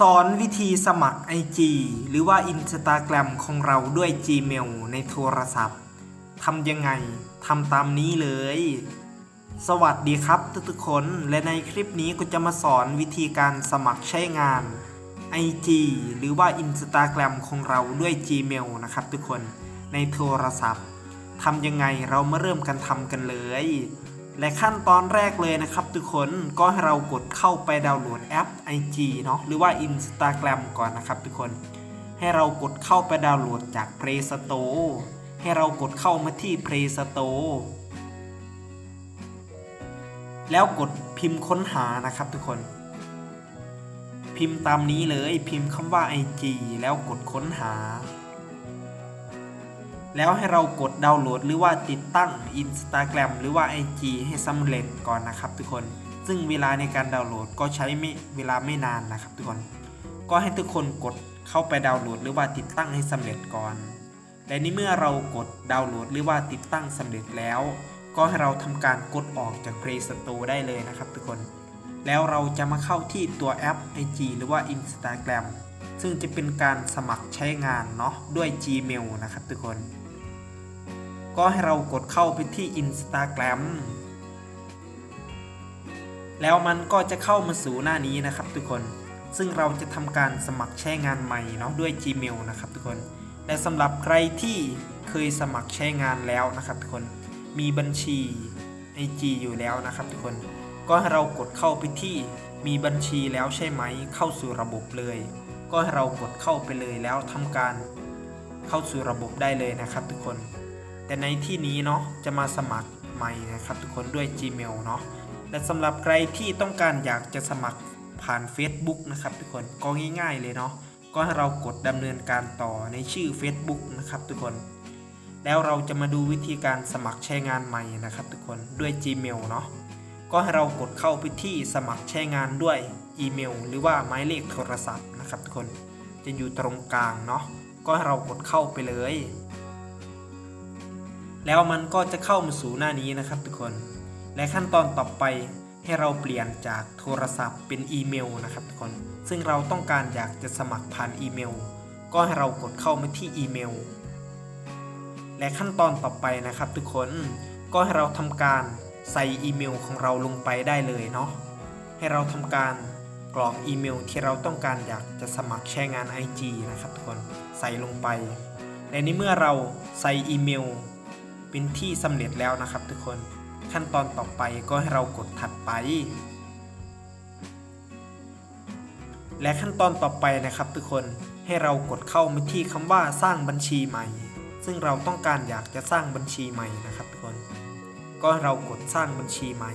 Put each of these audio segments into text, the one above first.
สอนวิธีสมัคร IG หรือว่า Instagram ของเราด้วย Gmail ในโทรศัพท์ทำยังไงทำตามนี้เลย สวัสดีครับทุกๆคนและในคลิปนี้ก็จะมาสอนวิธีการสมัครใช้งาน IG หรือว่า Instagram ของเราด้วย Gmail นะครับทุกคนในโทรศัพท์ทำยังไงเรามาเริ่มกันทำกันเลย และขั้นตอนแรกเลยนะครับทุกคนก็ให้เรากดเข้าไปดาวน์โหลดแอป IG เนาะหรือว่า Instagram ก่อนนะครับทุกคน ให้เรากดเข้าไปดาวน์โหลดจาก Play Store ให้เรากดเข้ามาที่ Play Store แล้วกดพิมพ์ค้นหานะครับทุกคน พิมพ์ตามนี้เลยพิมพ์คำว่า IG แล้วกดค้นหา แล้วให้เรากดดาวน์โหลด หรือว่าติดตั้ง Instagram หรือว่า IG ให้สำเร็จก่อนนะครับทุกคน ซึ่งเวลาในการดาวน์โหลดก็ใช้ไม่เวลาไม่นานนะครับทุกคน ก็ให้ทุกคนกดเข้าไปดาวน์โหลด หรือว่าติดตั้งให้สำเร็จก่อน และนี่เมื่อเรากดดาวน์โหลด หรือว่าติดตั้งสำเร็จแล้ว ก็ให้เราทำการกดออกจาก Play Store ได้เลยนะครับทุกคน แล้วเราจะมาเข้าที่ตัวแอป IG หรือว่า Instagram ซึ่งจะเป็นการสมัครใช้งานเนาะด้วย Gmail นะครับทุกคน ก็ให้เรากดเข้าไปที่ Instagram แล้วมันก็จะเข้ามาสู่หน้านี้นะครับทุกคน ซึ่งเราจะทำการสมัครใช้งานใหม่เนาะด้วย Gmail นะครับทุกคน และสำหรับใครที่เคยสมัครใช้งานแล้วนะครับทุกคน มีบัญชี IG อยู่แล้วนะครับทุกคน ก็ให้เรากดเข้าไปที่มีบัญชีแล้วใช่ไหม เข้าสู่ระบบเลย ก็ให้เรากดเข้าไปเลยแล้วทำการเข้าสู่ระบบได้เลยนะครับทุกคน แต่ในที่นี้เนาะจะมาสมัครใหม่นะครับทุกคนด้วย Gmail เนาะและสำหรับใครที่ต้องการอยากจะสมัครผ่าน Facebook นะครับทุกคนก็ง่ายๆเลยเนาะก็ให้เรากดดำเนินการต่อในชื่อ Facebook นะครับทุกคน แล้วเราจะมาดูวิธีการสมัครใช้งานใหม่นะครับทุกคนด้วย Gmail เนาะก็ให้เรากดเข้าไปที่สมัครใช้งานด้วยอีเมล หรือว่าหมายเลขโทรศัพท์นะครับทุกคนจะอยู่ตรงกลางเนาะก็ให้เรากดเข้าไปเลย แล้วมันก็จะเข้ามาสู่หน้านี้นะครับทุกคน และขั้นตอนต่อไปให้เราเปลี่ยนจากโทรศัพท์เป็นอีเมลนะครับทุกคน ซึ่งเราต้องการอยากจะสมัครผ่านอีเมล ก็ให้เรากดเข้ามาที่อีเมล และขั้นตอนต่อไปนะครับทุกคน ก็ให้เราทำการใส่อีเมลของเราลงไปได้เลยเนาะ ให้เราทำการกรอกอีเมลที่เราต้องการอยากจะสมัครใช้งาน IG นะครับทุกคน ใส่ลงไป และในเมื่อเราใส่อีเมล เป็นที่สำเร็จแล้วนะครับทุกคนขั้นตอนต่อไปก็ให้เรากดถัดไป และขั้นตอนต่อไปนะครับทุกคนให้เรากดเข้ามาที่คำว่าสร้างบัญชีใหม่ ซึ่งเราต้องการอยากจะสร้างบัญชีใหม่นะครับทุกคน ก็ให้เรากดสร้างบัญชีใหม่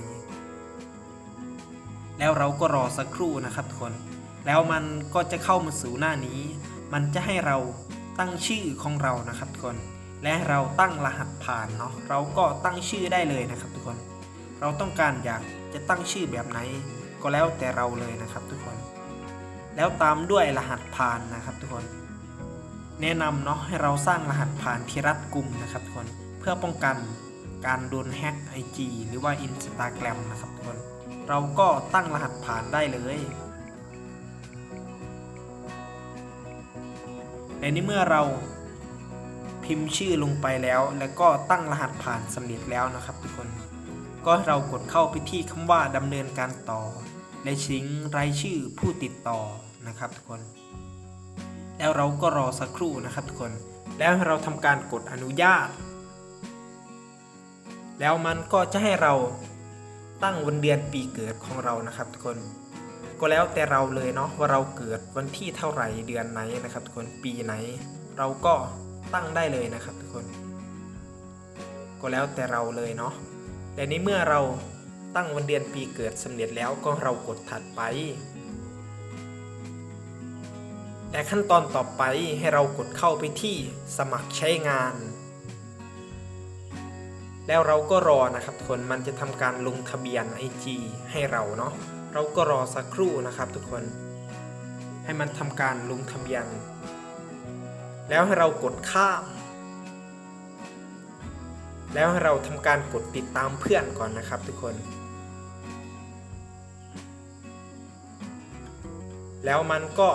แล้วเราก็รอสักครู่นะครับทุกคน แล้วมันก็จะเข้ามาสู่หน้านี้ มันจะให้เราตั้งชื่อของเรานะครับทุกคน และเราตั้งรหัสผ่านเนาะเราก็ตั้งชื่อได้เลยนะครับทุกคน เราต้องการอยากจะตั้งชื่อแบบไหน ก็แล้วแต่เราเลยนะครับทุกคน แล้วตามด้วยรหัสผ่านนะครับทุกคน แนะนำเนาะให้เราสร้างรหัสผ่านที่รัดกุมนะครับทุกคนเพื่อป้องกันการโดนแฮ็ก IG หรือว่า Instagram นะครับทุกคน เราก็ตั้งรหัสผ่านได้เลยในนี้เมื่อเรา พิมพ์ชื่อลงไปแล้ว แล้วก็ตั้งรหัสผ่านสำเร็จแล้วนะครับ ทุกคน ก็เรากดเข้าไปที่คำว่าดำเนินการต่อ และชิงรายชื่อผู้ติดต่อนะครับ ทุกคน แล้วเราก็รอสักครู่นะครับ ทุกคน แล้วเราทำการกดอนุญาต แล้วมันก็จะให้เราตั้งวันเดือนปีเกิดของเรานะครับ ทุกคนก็แล้วแต่เราเลยเนาะว่าเราเกิดวันที่เท่าไหร่เดือนไหนนะครับ ทุกคนปีไหน เราก็ ตั้งได้เลยนะครับทุกคน ก็แล้วแต่เราเลยเนาะแต่ในเมื่อเราตั้งวันเดือนปีเกิดสำเร็จแล้วก็เรากดถัดไปและขั้นตอนต่อไปให้เรากดเข้าไปที่สมัครใช้งาน แล้วเราก็รอนะครับทุกคนมันจะทำการลงทะเบียน IG ให้เราเนาะเราก็รอสักครู่นะครับทุกคน ให้มันทำการลงทะเบียน แล้วให้เรากดข้าม แล้วให้เราทำการกดติดตามเพื่อนก่อนนะครับทุกคน แล้วมันก็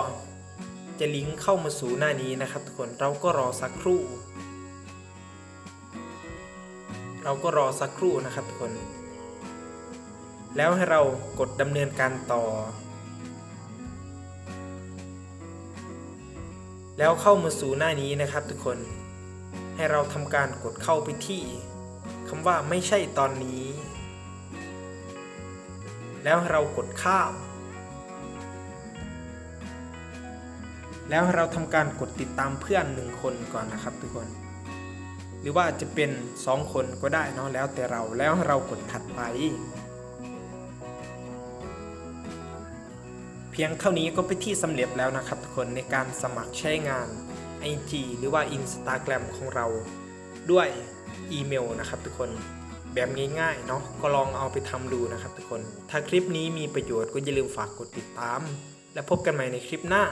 จะลิงก์เข้ามาสู่หน้านี้นะครับทุกคนเราก็รอสักครู่ เราก็รอสักครู่นะครับทุกคน แล้วให้เรากดดำเนินการต่อ แล้วเข้ามาสู่หน้านี้นะครับทุกคน ให้เราทำการกดเข้าไปที่คำว่าไม่ใช่ตอนนี้ แล้วเรากดข้ามแล้วเราทำการกดติดตามเพื่อนหนึ่งคนก่อนนะครับทุกคน หรือว่าจะเป็น 2 คนก็ได้เนาะแล้วแต่เราแล้วเรากดถัดไป พียงเท่านี้ก็เป็นที่สำเร็จแล้วนะครับทุกคนในการสมัครใช้งาน IG หรือว่า Instagram ของเรา ด้วยอีเมลนะครับทุกคนแบบง่ายๆเนาะก็ลองเอาไปทำดูนะครับทุกคน ถ้าคลิปนี้มีประโยชน์ก็อย่าลืมฝากกดติดตาม และพบกันใหม่ในคลิปหน้า